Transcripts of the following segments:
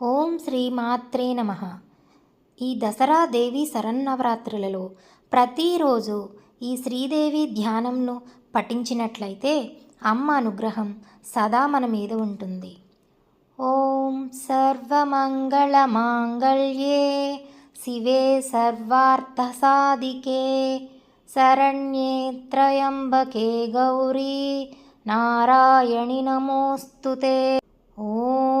ఓం శ్రీ మాత్రే నమ. ఈ దసరా దేవి శరన్నవరాత్రులలో ప్రతిరోజు ఈ శ్రీదేవి ధ్యానంను పఠించినట్లయితే అమ్మ అనుగ్రహం సదా మన మీద ఉంటుంది. ఓం సర్వమంగళమాంగళ్యే శివే సర్వార్థసాధికే శరణ్యే త్రయంబకే గౌరీ నారాయణి నమోస్తుతే. ఓం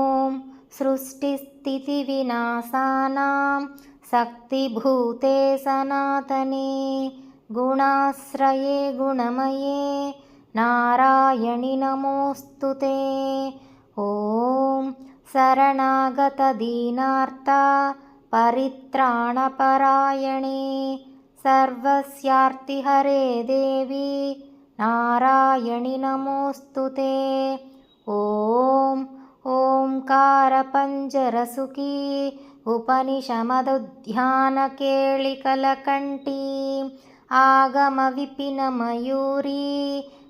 सृष्टिस्थितिविनाशानां शक्तिभूते सनातने गुणाश्रये गुणमये नारायणि नमोऽस्तु ते। ॐ शरणागतदीनार्ता परित्राणपरायणे सर्वस्यार्तिहरे देवी नारायणि नमोऽस्तु ते। ॐ ओङ्कारपञ्जरसुखी उपनिषमदुध्यानकेळिकलकण्ठी आगमविपिनमयूरी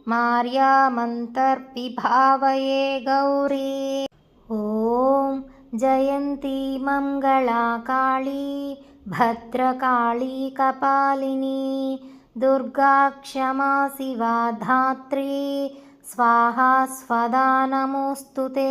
मार्यामन्तर्पिभावये गौरी। ॐ जयन्ती मङ्गला काळी भद्रकाळी कपालिनी दुर्गा क्षमा शिवा धात्री स्वाहा स्वदा नमोऽस्तु ते